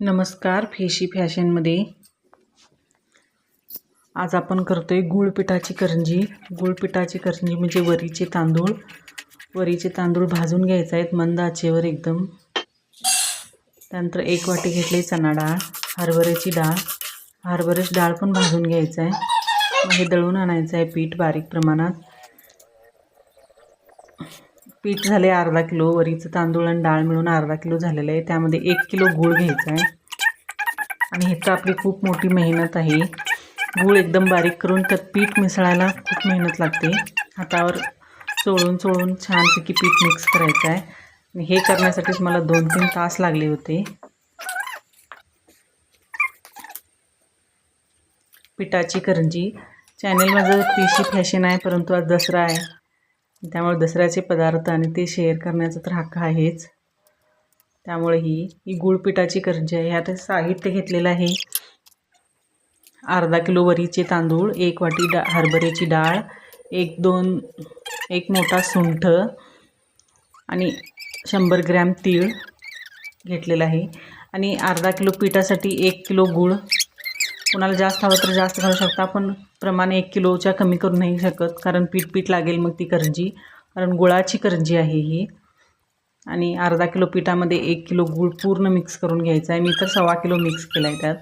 नमस्कार फेशी फॅशनमध्ये. आज आपण करतो आहे गुळपिठाची करंजी. गुळपिठाची करंजी म्हणजे वरीचे तांदूळ. वरीचे तांदूळ भाजून घ्यायचे आहेत मंद आचेवर एकदम. त्यानंतर एक वाटी घेतली चणा डाळ हरभऱ्याची डाळ. हरभऱ्याची डाळ पण भाजून घ्यायचं आहे. मग हे दळून आणायचं आहे पीठ बारीक प्रमाणात. पीठ झाले अर्धा किलो वरीचं तांदूळ आणि डाळ मिळून अर्धा किलो झालेलं आहे. त्यामध्ये एक किलो गूळ घ्यायचा आहे. आणि ह्याचं आपली खूप मोठी मेहनत आहे. गूळ एकदम बारीक करून त्यात पीठ मिसळायला खूप मेहनत लागते. हातावर चोळून चोळून छानपैकी पीठ मिक्स करायचं आहे. आणि हे करण्यासाठीच मला दोन तीन तास लागले होते. पिठाची करंजी. चॅनेल माझं पीशी फॅशन आहे परंतु आज दसरा आहे. त्यामुळे दसऱ्याचे पदार्थ आणि ते शेअर करण्याचा तर हक्क आहेच. त्यामुळे ही ही गुळपिठाची करंजी आहे. ह्यात साहित्य घेतलेलं आहे. अर्धा किलो वरीचे तांदूळ एक वाटी डा हरभऱ्याची डाळ एक दोन एक मोठा सुंठ आणि शंभर ग्रॅम तीळ घेतलेलं आहे. आणि अर्धा किलो पिठासाठी एक किलो गूळ. कुणाला जास्त हवं तर जास्त घालू शकता पण प्रमाण एक किलोच्या कमी करू नाही शकत कारण पीठ पीठ लागेल मग ती करंजी. कारण गुळाची करंजी आहे ही. आणि अर्धा किलो पिठामध्ये एक किलो गूळ पूर्ण मिक्स करून घ्यायचा आहे. मी तर सव्वा किलो मिक्स केला आहे त्यात.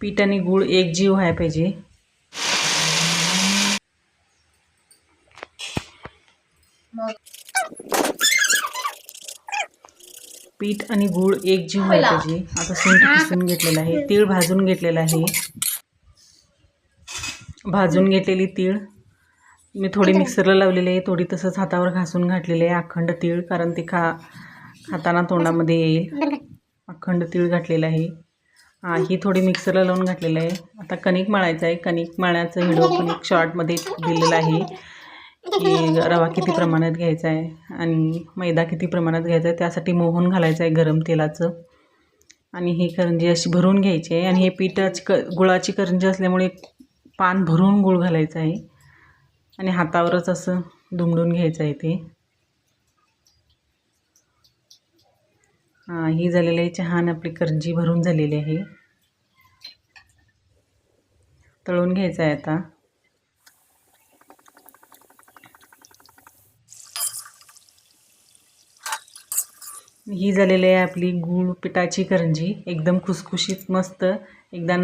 पीठ आणि गूळ एक जीव व्हायला पाहिजे. पीठ आणि गूळ एक जीव व्हायला पाहिजे. आता सुंठ किसून घेतलेलं आहे. तीळ भाजून घेतलेलं आहे. भाजून घेतलेली तीळ. मी थोडी मिक्सरला लावलेली आहे थोडी तसंच हातावर घासून घातलेली आहे अखंड तीळ कारण ती खा खाताना तोंडामध्ये येईल. अखंड तीळ घातलेलं आहे. हां ही थोडी मिक्सरला लावून घातलेलं आहे. आता कणिक मळायचं आहे. कणिक माळ्याचं व्हिडिओ पण एक शॉर्टमध्ये दिलेला आहे. की रवा किती प्रमाणात घ्यायचा आहे आणि मैदा किती प्रमाणात घ्यायचा आहे त्यासाठी मोहन घालायचं आहे गरम तेलाचं. आणि ही करंजी अशी भरून घ्यायची आहे. आणि हे पिठाची क गुळाची करंजी असल्यामुळे पान भरून गुळ घालायचं आहे. आणि हातावरच असं दुमडून घ्यायचं आहे ते. ही झालेली आहे छान आपली करंजी भरून झालेली आहे. तळून घ्यायचं आहे आता. ही झालेली आहे आपली गूळ पिठाची करंजी. एकदम खुसखुशीत मस्त. एकदा